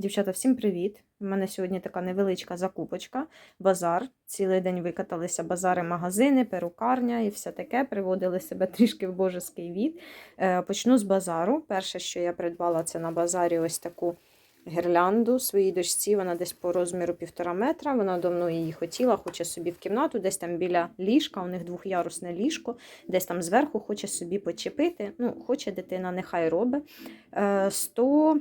Дівчата, всім привіт! У мене сьогодні така невеличка закупочка, базар. Цілий день викаталися базари, магазини, перукарня і все таке. Приводили себе трішки в божеский від. Е, Почну з базару. Перше, що я придбала, це на базарі ось таку гірлянду своїй дочці. Вона десь по розміру півтора метра. Вона давно її хотіла, хоче собі в кімнату, десь там біля ліжка. У них двохярусне ліжко, десь там зверху хоче собі почепити. Ну, хоче дитина, нехай робить. Е, 100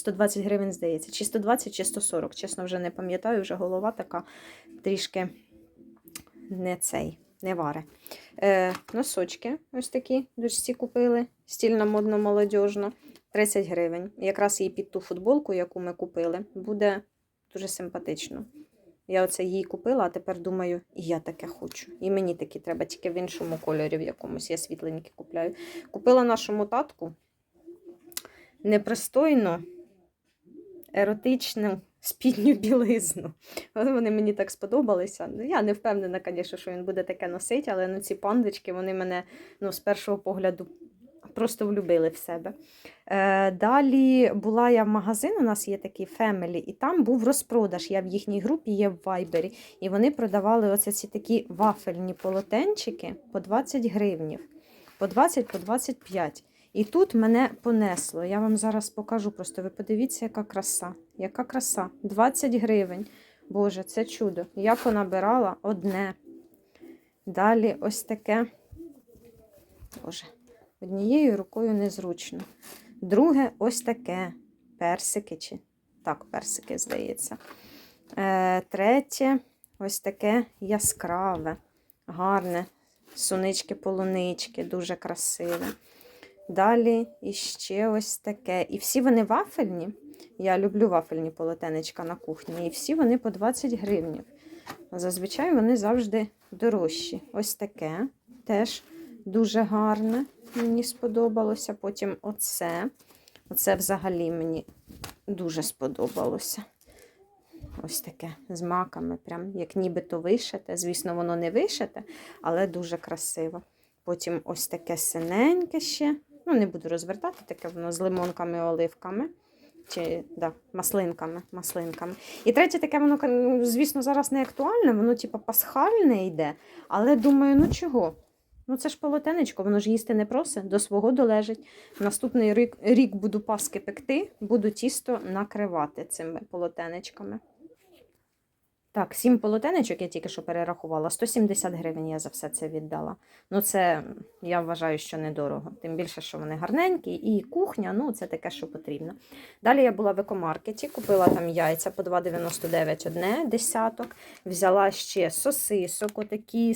120 гривень, здається, чи 120, чи 140. Чесно, вже не пам'ятаю, вже голова така трішки не цей, не варе. Е, носочки ось такі дочці купили. Стільно модно молодіжно 30 гривень. Якраз їй під ту футболку, яку ми купили, буде дуже симпатично. Я оце їй купила, а тепер думаю, і я таке хочу. І мені такі треба, тільки в іншому кольорі в якомусь. Я світленькі купляю. Купила нашому татку непристойно еротичну спідню білизну. Вони мені так сподобалися. Ну, Я не впевнена, звісно, що він буде таке носити, але ну, ці пандочки вони мене ну, з першого погляду просто влюбили в себе. Е, далі була я в магазин, у нас є такий Family, і там був розпродаж. Я в їхній групі є в Вайбері. І вони продавали оце ці такі вафельні полотенчики по 20 гривнів, по 20, по 25. І тут мене понесло. Я вам зараз покажу. Просто ви подивіться, яка краса. Яка краса. 20 гривень. Боже, це чудо. Я понабирала одне. Далі ось таке. Боже, однією рукою незручно. Друге, ось таке. Персики чи. Так, персики, здається. Е, третє, ось таке яскраве, гарне. Сунички, полунички, дуже красиве. Далі іще ось таке. І всі вони вафельні. Я люблю вафельні полотенечка на кухні. І всі вони по 20 гривнів. Зазвичай вони завжди дорожчі. Ось таке. Теж дуже гарне. Мені сподобалося. Потім оце. Оце взагалі мені дуже сподобалося. Ось таке з маками, прям як нібито вишите. Звісно, воно не вишите, але дуже красиво. Потім ось таке синеньке ще. Ну, не буду розвертати, таке воно з лимонками оливками. Чи да, маслинками, маслинками. І третє, таке воно, ну, звісно, зараз не актуальне, воно, типу, пасхальне йде. Але думаю, ну чого? Ну це ж полотенечко, воно ж їсти не просить, до свого долежить. Наступний рік, рік буду паски пекти, буду тісто накривати цими полотенечками. Так, сім полотенечок я тільки що перерахувала. 170 гривень я за все це віддала. Ну, це я вважаю, що недорого. Тим більше, що вони гарненькі, і кухня, ну, це таке, що потрібно. Далі я була в екомаркеті, купила там яйця по 2,99 одне десяток. Взяла ще сосисок, отакі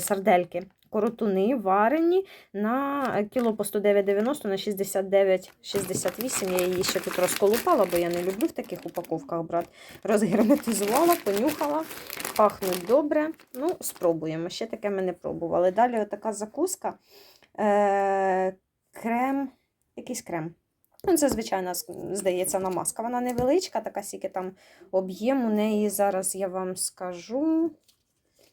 сардельки. Коротуни варені на кіло по 109,90 на 69,68. Я її ще тут розколупала, бо я не люблю в таких упаковках брати. Розгерметизувала, понюхала, пахнуть добре. Ну, спробуємо. Ще таке ми не пробували. Далі отака закуска. Е- крем, якийсь крем. Ну, Це, звичайно, здається, намазка. Вона невеличка, така скільки там об'єм. У неї зараз я вам скажу.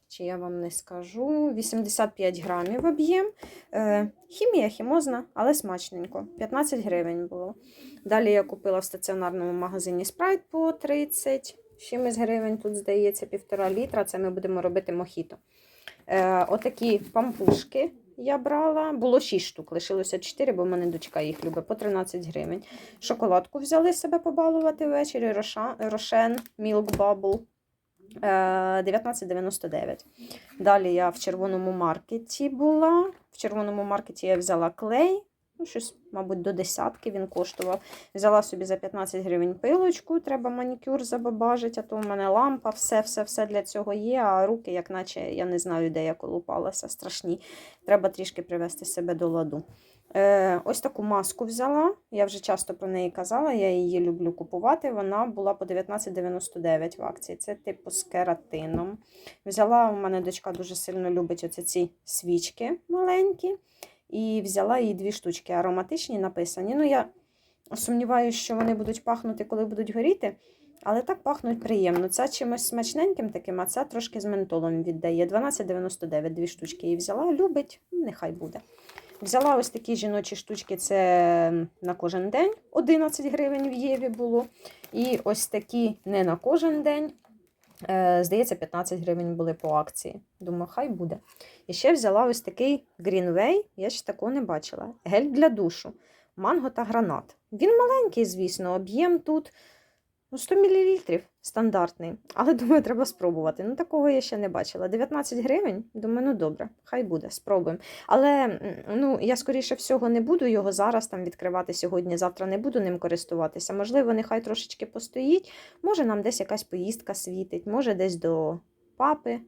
Чи я вам не скажу. 85 грамів об'єм. Е, хімія хімозна, але смачненько. 15 гривень було. Далі я купила в стаціонарному магазині спрайт по 30 чимось гривень. Тут, здається, півтора літра. Це ми будемо робити мохіто. Е, отакі пампушки я брала. Було 6 штук, лишилося 4, бо в мене дочка їх любить по 13 гривень. Шоколадку взяли себе побалувати ввечері. Рошен Milk Bubble. 19,99. Далі я в червоному маркеті була. В червоному маркеті я взяла клей. Ну, щось, мабуть, до десятки він коштував. Взяла собі за 15 гривень пилочку, треба манікюр забабажити, а то в мене лампа, все-все-все для цього є, а руки, як наче я не знаю, де я колупалася, страшні. Треба трішки привести себе до ладу. Е, Ось таку маску взяла. Я вже часто про неї казала, я її люблю купувати. Вона була по 19,99 в акції. Це типу з кератином. Взяла, у мене дочка дуже сильно любить оці ці свічки маленькі. І взяла їй дві штучки ароматичні написані. Ну, я сумніваюся, що вони будуть пахнути, коли будуть горіти. Але так пахнуть приємно. Це чимось смачненьким таким, а це трошки з ментолом віддає. 12,99 дві штучки її взяла. Любить, нехай буде. Взяла ось такі жіночі штучки, це на кожен день 11 гривень в Єві було. І ось такі не на кожен день. Е, Здається, 15 гривень були по акції. Думаю, хай буде. І ще взяла ось такий Greenway, я ще такого не бачила. Гель для душу, манго та гранат. Він маленький, звісно, об'єм тут ну, 100 мл стандартний. Але думаю, треба спробувати. Ну, такого я ще не бачила. 19 гривень. Думаю, ну добре, хай буде, спробуємо. Але ну, я, скоріше всього, не буду його зараз там відкривати сьогодні, завтра не буду ним користуватися. Можливо, нехай трошечки постоїть. Може, нам десь якась поїздка світить, може, десь до папи,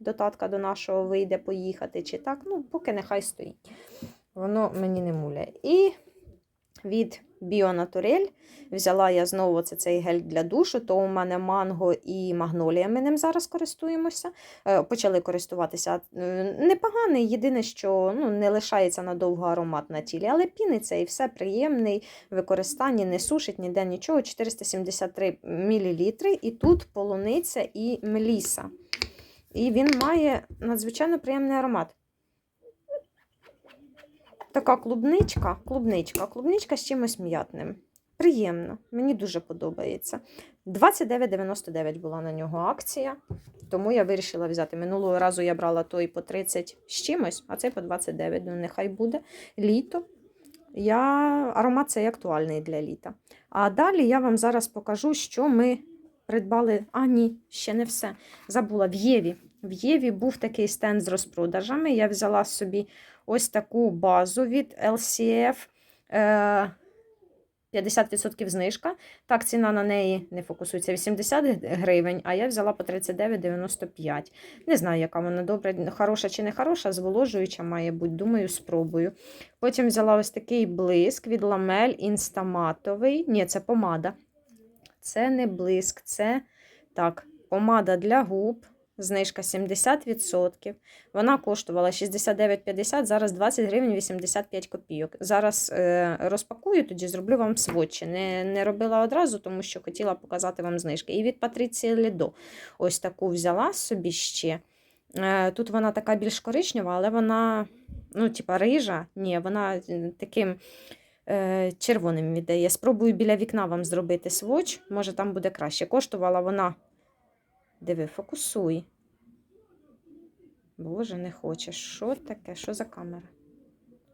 до татка до нашого вийде поїхати, чи так. Ну, поки нехай стоїть. Воно мені не муляє. І від Біонатурель взяла я знову це цей гель для душу, то у мене манго і магнолія. Ми ним зараз користуємося. Е, Почали користуватися. Е, Непоганий, єдине, що ну, не лишається надовго аромат на тілі, але піниться і все приємний в використанні, не сушить ніде нічого. 473 мл. І тут полуниця і меліса. І він має надзвичайно приємний аромат. Така клубничка, клубничка, клубничка з чимось м'ятним. Приємно, мені дуже подобається. 29,99 була на нього акція, тому я вирішила взяти. Минулого разу я брала той по 30 з чимось, а цей по 29. Ну, нехай буде. Літо. Я... Аромат цей актуальний для літа. А далі я вам зараз покажу, що ми придбали. А, ні, ще не все. Забула в Єві. В Єві був такий стенд з розпродажами. Я взяла собі ось таку базу від LCF. Е, 50% знижка. Так, ціна на неї не фокусується 80 гривень, а я взяла по 39,95. Не знаю, яка вона добра, хороша чи не хороша, зволожуюча, має бути, думаю, спробую. Потім взяла ось такий блиск від ламель інстаматовий. Ні, це помада. Це не блиск, це так, помада для губ. Знижка 70%. Вона коштувала 69,50, зараз 20 гривень 85 копійок. Зараз е, розпакую, тоді зроблю вам сводчі. Не, не робила одразу, тому що хотіла показати вам знижки. І від Патріції Лідо ось таку взяла собі ще. Е, тут вона така більш коричнева, але вона, ну, типа рижа. Ні, вона е, таким е, червоним віддає. Спробую біля вікна вам зробити сводч, може там буде краще. Коштувала вона. Диви, фокусуй. Боже, не хоче. Що таке? Що за камера?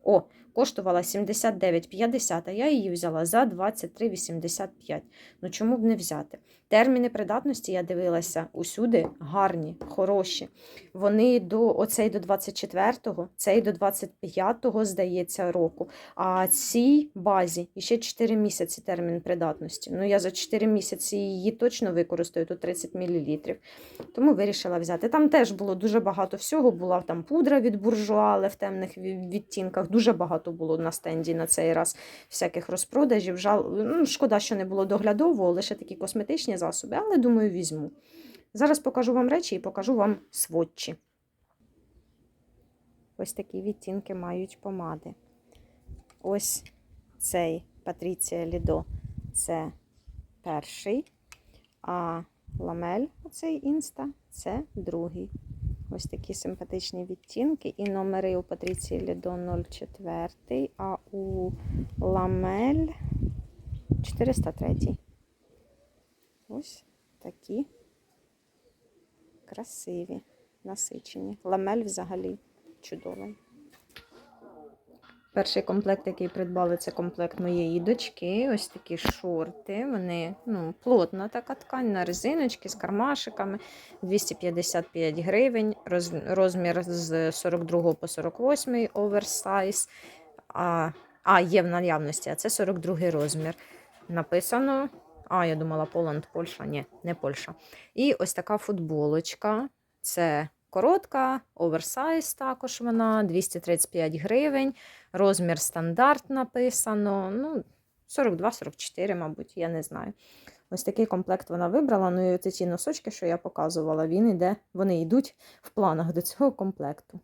О, коштувала 79,50, а я її взяла за 23,85. Ну чому б не взяти? Терміни придатності я дивилася усюди гарні, хороші. Вони до оцей до 24-го, цей до 25-го, здається, року. А цій базі ще 4 місяці термін придатності. Ну, я за 4 місяці її точно використаю, тут 30 мл. Тому вирішила взяти. Там теж було дуже багато всього. Була там пудра від буржуа, але в темних відтінках. Дуже багато було на стенді на цей раз всяких розпродажів. Жал... Ну, шкода, що не було доглядового, лише такі косметичні засоби, але думаю, візьму. Зараз покажу вам речі і покажу вам сводчі. Ось такі відтінки мають помади. Ось цей Патріція Лідо це перший, а ламель, оцей інста, це другий. Ось такі симпатичні відтінки. І номери у Патріції Лідо 04, а у ламель 403. Ось такі красиві, насичені. Ламель взагалі чудовий. Перший комплект, який придбали, це комплект моєї дочки. Ось такі шорти. Вони ну, плотна така ткань на резиночки з кармашиками. 255 гривень. Роз, розмір з 42 по 48 оверсайз. А, а, є в наявності, а це 42 розмір. Написано. А, я думала, Поланд, Польща. Ні, не Польща. І ось така футболочка. Це коротка, оверсайз також вона, 235 гривень. Розмір стандарт написано. Ну, 42-44, мабуть, я не знаю. Ось такий комплект вона вибрала. Ну і оці ті носочки, що я показувала, він іде, вони йдуть в планах до цього комплекту.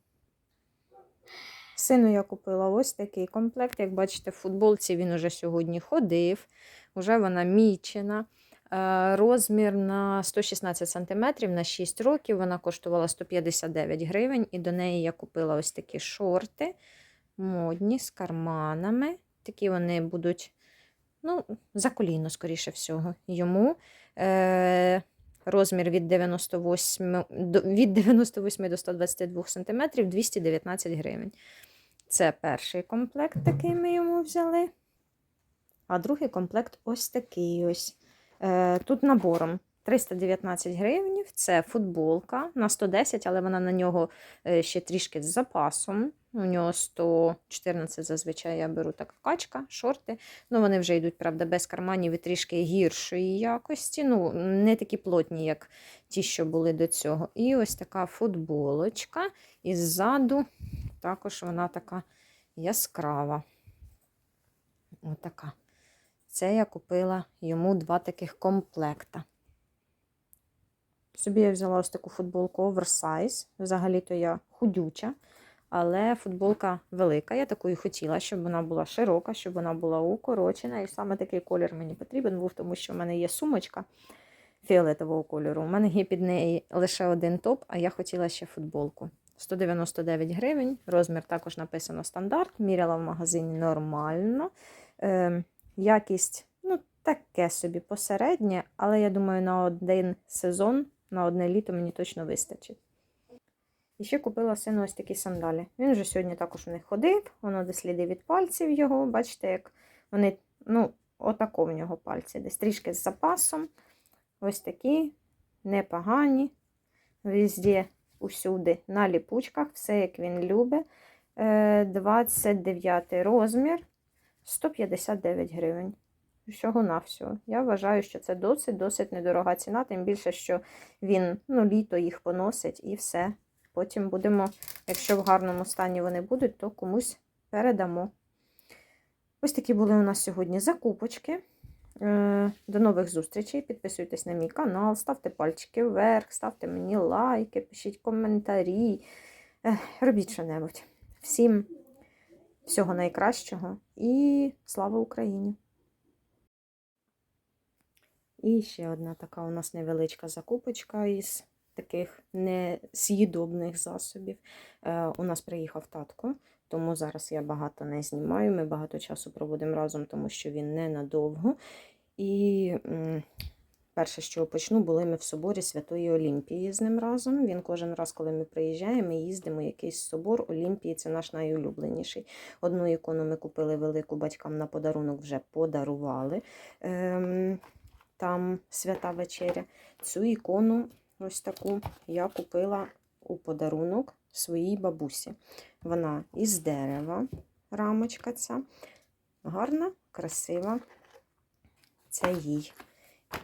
Сину я купила ось такий комплект. Як бачите, в футболці він уже сьогодні ходив, вже вона мічена. Е, Розмір на 116 см на 6 років. Вона коштувала 159 гривень, і до неї я купила ось такі шорти. модні з карманами. Такі вони будуть, ну, за коліно, скоріше всього. Йому е, розмір від 98, до, від 98 до 122 см 219 гривень. Це перший комплект, такий ми йому взяли. А другий комплект ось такий ось. Е, тут набором 319 гривень. Це футболка на 110, але вона на нього е, ще трішки з запасом. У нього 114 зазвичай я беру така качка, шорти. Ну, вони вже йдуть, правда, без карманів і трішки гіршої якості. Ну, не такі плотні, як ті, що були до цього. І ось така футболочка. І ззаду також вона така яскрава. Отака. Це я купила йому два таких комплекта. Собі я взяла ось таку футболку оверсайз. Взагалі-то я худюча, але футболка велика. Я такою хотіла, щоб вона була широка, щоб вона була укорочена. І саме такий колір мені потрібен був, тому що в мене є сумочка фіолетового кольору. У мене є під неї лише один топ, а я хотіла ще футболку. 199 гривень. Розмір також написано стандарт. Міряла в магазині нормально. Е, якість, ну, таке собі посереднє, але я думаю, на один сезон, на одне літо мені точно вистачить. І ще купила сину ось такі сандалі. Він вже сьогодні також в них ходив, воно де сліди від пальців його. Бачите, як вони, ну, отако в нього пальці, десь трішки з запасом. Ось такі непогані. Везде, усюди, на ліпучках, все як він любить. Е, 29 розмір. 159 гривень. Всього на всього. Я вважаю, що це досить досить недорога ціна, тим більше, що він ну, літо їх поносить і все. Потім будемо, якщо в гарному стані вони будуть, то комусь передамо. Ось такі були у нас сьогодні закупочки. Е, До нових зустрічей. Підписуйтесь на мій канал, ставте пальчики вверх, ставте мені лайки, пишіть коментарі. Робіть що-небудь. Всім всього найкращого і слава Україні! І ще одна така у нас невеличка закупочка із таких несъїдобних засобів. Е, у нас приїхав татко, тому зараз я багато не знімаю. Ми багато часу проводимо разом, тому що він ненадовго. І перше, що почну, були ми в соборі Святої Олімпії з ним разом. Він кожен раз, коли ми приїжджаємо, ми їздимо в якийсь собор Олімпії, це наш найулюбленіший. Одну ікону ми купили велику батькам на подарунок, вже подарували. Ем, там свята вечеря. Цю ікону, ось таку, я купила у подарунок своїй бабусі. Вона із дерева, рамочка ця. Гарна, красива. Це їй.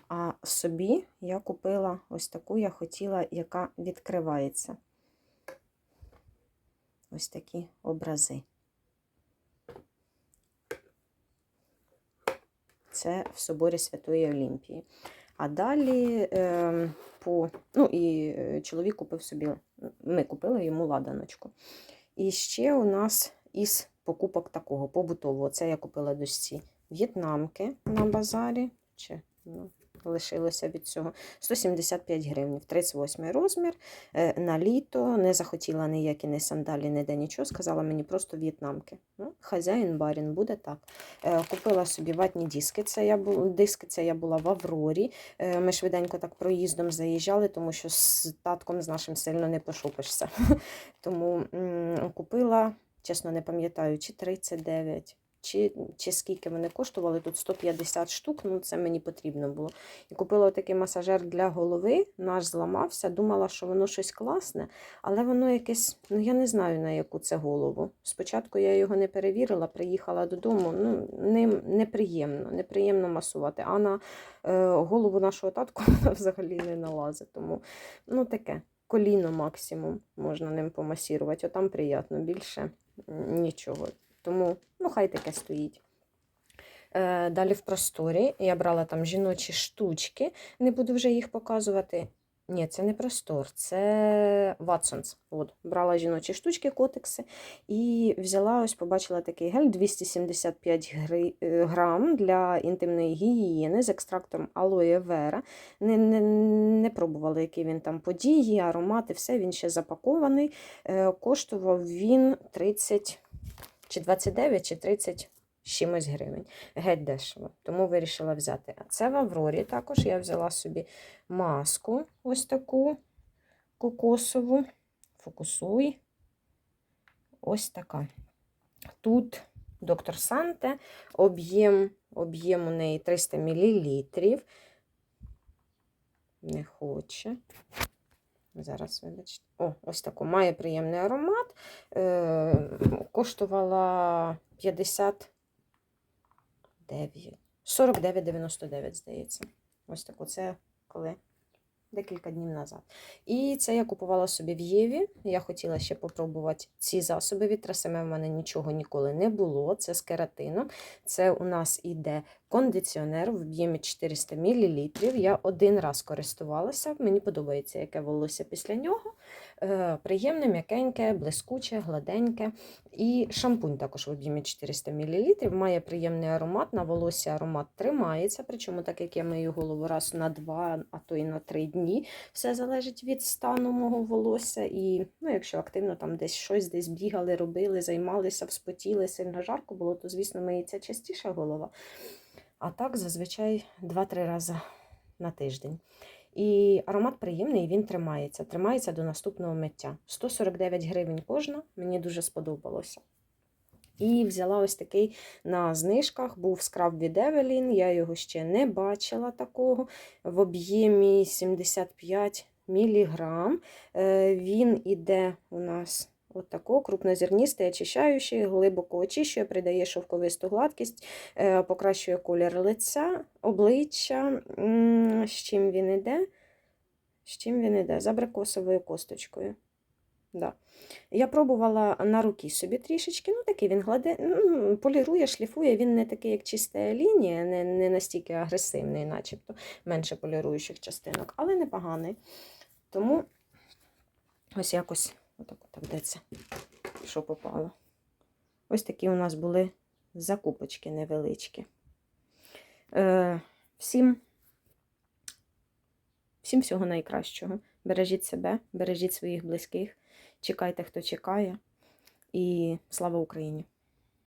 А собі я купила ось таку, я хотіла, яка відкривається. Ось такі образи. Це в соборі Святої Олімпії. А далі е, по, ну і е, чоловік купив собі, ми купили йому ладаночку. І ще у нас із покупок такого побутового. Це я купила дочці в'єтнамки на базарі. Чи, ну, лишилося від цього 175 гривень, 38 розмір е, на літо. Не захотіла ніякі ні сандалі, ніде нічого. Сказала мені просто в'єтнамки. Ну, Хазяїн барін буде так. Е, Купила собі ватні диски. Це я була, диски це я була в Аврорі. Е, Ми швиденько так проїздом заїжджали, тому що з татком з нашим сильно не пошупишся. Тому купила, чесно не пам'ятаю, чи 39 чи, чи скільки вони коштували, тут 150 штук, ну це мені потрібно було. І купила такий масажер для голови, наш зламався, думала, що воно щось класне, але воно якесь, ну я не знаю, на яку це голову. Спочатку я його не перевірила, приїхала додому, ну ним неприємно, неприємно масувати. А на е, голову нашого татку взагалі не налазить. Тому ну таке. Коліно максимум можна ним помасірувати, а там приємно, більше нічого. Тому, ну, хай таке стоїть. Е, Далі в просторі я брала там жіночі штучки, не буду вже їх показувати. Ні, це не простор, це Watsons. От, Брала жіночі штучки, котекси і взяла, ось побачила такий гель 275 гри, е, грам для інтимної гігієни з екстрактом алоє вера. Не, не, не пробувала, який він там події, аромати, все, він ще запакований. Е, Коштував він 30 чи 29, чи 30 чимось гривень. Геть дешево. Тому вирішила взяти. А це в Аврорі також я взяла собі маску ось таку кокосову. Фокусуй. Ось така. Тут доктор Санте, об'єм об'єм у неї 300 мл. Не хоче. Зараз вибачте. О, ось таку. Має приємний аромат. Е, коштувала 59. 49,99, здається. Ось таку. Це коли декілька днів назад. І це я купувала собі в Єві. Я хотіла ще попробувати ці засоби від Трасеме. В мене нічого ніколи не було. Це з кератином. Це у нас іде кондиціонер в об'ємі 400 мл. Я один раз користувалася. Мені подобається, яке волосся після нього. Е, Приємне, м'якеньке, блискуче, гладеньке. І шампунь також в об'ємі 400 мл. Має приємний аромат. На волосся аромат тримається. Причому, так як я мию голову раз на два, а то і на три дні. Все залежить від стану мого волосся. І ну, якщо активно там десь щось десь бігали, робили, займалися, вспотіли, сильно жарко було, то, звісно, миється частіше голова. А так зазвичай 2-3 рази на тиждень. І аромат приємний, він тримається. Тримається до наступного миття. 149 гривень кожна, мені дуже сподобалося. І взяла ось такий на знижках, був скраб від Evelyn, я його ще не бачила такого. В об'ємі 75 міліграм. Він іде у нас отако, крупнозерністий, очищаючий, глибоко очищує, придає шовковисту гладкість, е, покращує колір лиця, обличчя. З чим він іде? З чим він іде? За абрикосовою косточкою. Да. Я пробувала на руки собі трішечки, ну такий він гладе, ну, полірує, шліфує, він не такий, як чиста лінія, не, не настільки агресивний, начебто менше поліруючих частинок, але непоганий. Тому ось якось отак от вдеться, що попало. Ось такі у нас були закупочки невеличкі. Е, всім, всім всього найкращого. Бережіть себе, бережіть своїх близьких. Чекайте, хто чекає. І слава Україні!